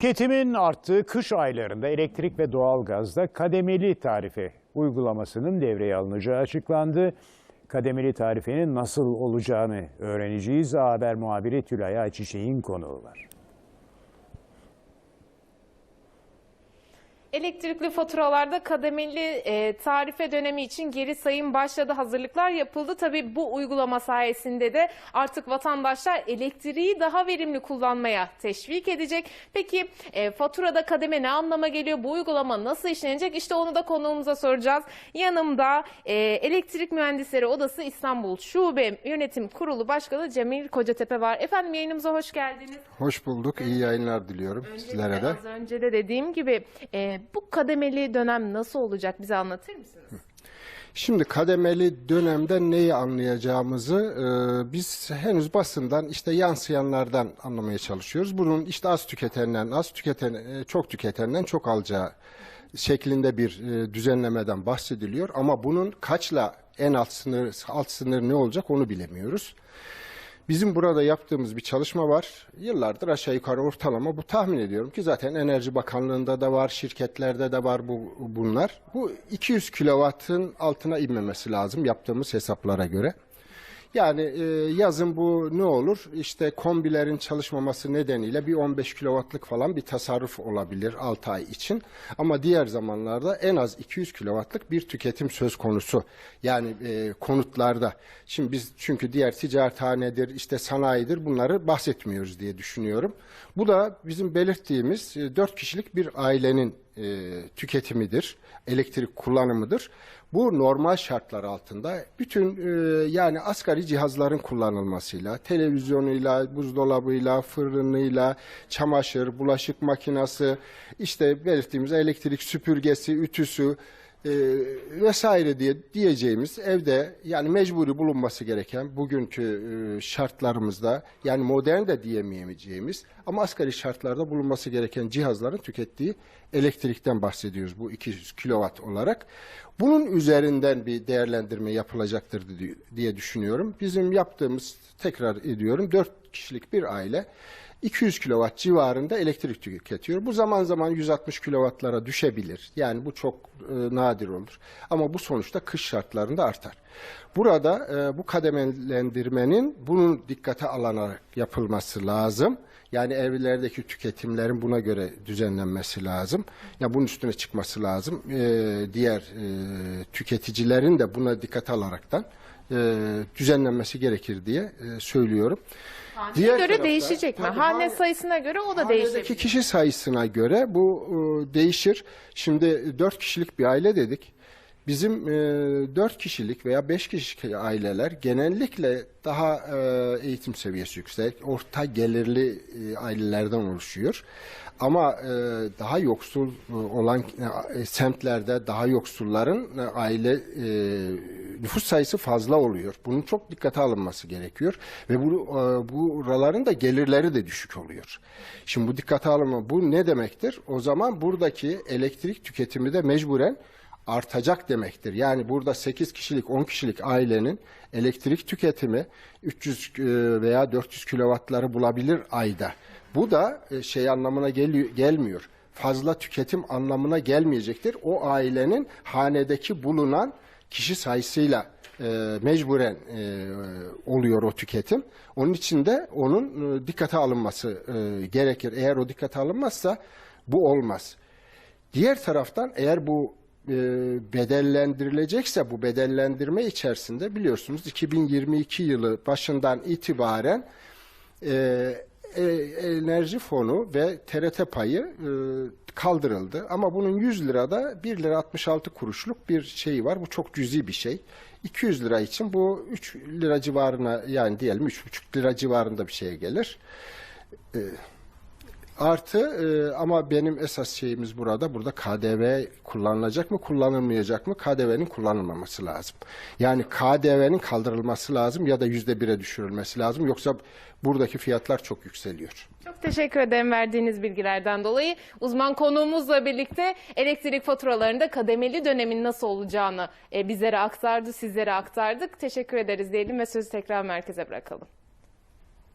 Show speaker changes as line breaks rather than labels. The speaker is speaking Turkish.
Tüketimin arttığı kış aylarında elektrik ve doğalgazda kademeli tarife uygulamasının devreye alınacağı açıklandı. Kademeli tarifenin nasıl olacağını öğreneceğiz. A Haber muhabiri Tülay Ayçiçek'in konuğu var.
Elektrikli faturalarda kademeli e, tarife dönemi için geri sayım başladı. Hazırlıklar yapıldı. Tabii bu uygulama sayesinde de artık vatandaşlar elektriği daha verimli kullanmaya teşvik edecek. Peki e, faturada kademe ne anlama geliyor? Bu uygulama nasıl işlenecek? İşte onu da konuğumuza soracağız. Yanımda e, Elektrik Mühendisleri Odası İstanbul Şube Yönetim Kurulu Başkanı Cemil Kocatepe var. Efendim yayınımıza hoş geldiniz.
Hoş bulduk. İyi yayınlar diliyorum sizlere de.
Az önce de dediğim gibi e, bu kademeli dönem nasıl olacak bize anlatır mısınız?
Şimdi kademeli dönemde neyi anlayacağımızı e, biz henüz basından işte yansıyanlardan anlamaya çalışıyoruz. Bunun işte az tüketenden az tüketen e, çok tüketenden çok alacağı şeklinde bir e, düzenlemeden bahsediliyor ama bunun kaçla en alt sınır alt sınır ne olacak onu bilemiyoruz. Bizim burada yaptığımız bir çalışma var. Yıllardır aşağı yukarı ortalama bu tahmin ediyorum ki zaten Enerji Bakanlığı'nda da var, şirketlerde de var bu bunlar. Bu 200 kilowattın altına inmemesi lazım yaptığımız hesaplara göre. Yani e, yazın bu ne olur? İşte kombilerin çalışmaması nedeniyle bir 15 kilowattlık falan bir tasarruf olabilir 6 ay için. Ama diğer zamanlarda en az 200 kilowattlık bir tüketim söz konusu. Yani e, konutlarda. Şimdi biz çünkü diğer ticarethanedir, işte sanayidir bunları bahsetmiyoruz diye düşünüyorum. Bu da bizim belirttiğimiz 4 kişilik bir ailenin e, tüketimidir, elektrik kullanımıdır. Bu normal şartlar altında bütün e, yani asgari cihazların kullanılmasıyla, televizyonuyla, buzdolabıyla, fırınıyla, çamaşır, bulaşık makinesi, işte belirttiğimiz elektrik süpürgesi, ütüsü, e, vesaire diye diyeceğimiz evde yani mecburi bulunması gereken bugünkü e, şartlarımızda yani modern de diyemeyeceğimiz ama asgari şartlarda bulunması gereken cihazların tükettiği elektrikten bahsediyoruz bu 200 kilowatt olarak. Bunun üzerinden bir değerlendirme yapılacaktır diye düşünüyorum. Bizim yaptığımız tekrar ediyorum 4 kişilik bir aile 200 kilowatt civarında elektrik tüketiyor. Bu zaman zaman 160 kilowattlara düşebilir. Yani bu çok e, nadir olur. Ama bu sonuçta kış şartlarında artar. Burada e, bu kademelendirmenin bunun dikkate alınarak yapılması lazım. Yani evlerdeki tüketimlerin buna göre düzenlenmesi lazım. Ya yani bunun üstüne çıkması lazım. E, diğer e, tüketicilerin de buna dikkate alaraktan e, düzenlenmesi gerekir diye e, söylüyorum.
Haneye göre
tarafta-
değişecek mi?
Tabii,
Hane
hane-
sayısına göre o da
Hanedeki
değişebilir.
kişi sayısına göre bu e, değişir. Şimdi dört kişilik bir aile dedik. Bizim e, dört kişilik veya beş kişilik aileler genellikle daha e, eğitim seviyesi yüksek, orta gelirli e, ailelerden oluşuyor. Ama e, daha yoksul e, olan e, semtlerde daha yoksulların e, aile e, nüfus sayısı fazla oluyor. Bunun çok dikkate alınması gerekiyor ve bu e, buraların da gelirleri de düşük oluyor. Şimdi bu dikkate alınma bu ne demektir? O zaman buradaki elektrik tüketimi de mecburen artacak demektir. Yani burada 8 kişilik 10 kişilik ailenin elektrik tüketimi 300 e, veya 400 kilowattları bulabilir ayda. Bu da e, şey anlamına geliyor, gelmiyor. Fazla tüketim anlamına gelmeyecektir. O ailenin hanedeki bulunan kişi sayısıyla e, mecburen e, oluyor o tüketim. Onun için de onun e, dikkate alınması e, gerekir. Eğer o dikkate alınmazsa bu olmaz. Diğer taraftan eğer bu e, bedellendirilecekse bu bedellendirme içerisinde biliyorsunuz 2022 yılı başından itibaren e, e, enerji fonu ve TRT payı e, kaldırıldı. Ama bunun 100 lirada 1 lira 66 kuruşluk bir şey var. Bu çok cüzi bir şey. 200 lira için bu 3 lira civarına yani diyelim 3,5 lira civarında bir şeye gelir. E, Artı e, ama benim esas şeyimiz burada, burada KDV kullanılacak mı, kullanılmayacak mı? KDV'nin kullanılmaması lazım. Yani KDV'nin kaldırılması lazım ya da yüzde bire düşürülmesi lazım. Yoksa buradaki fiyatlar çok yükseliyor.
Çok teşekkür ederim verdiğiniz bilgilerden dolayı. Uzman konuğumuzla birlikte elektrik faturalarında kademeli dönemin nasıl olacağını e, bizlere aktardı, sizlere aktardık. Teşekkür ederiz diyelim ve sözü tekrar merkeze bırakalım.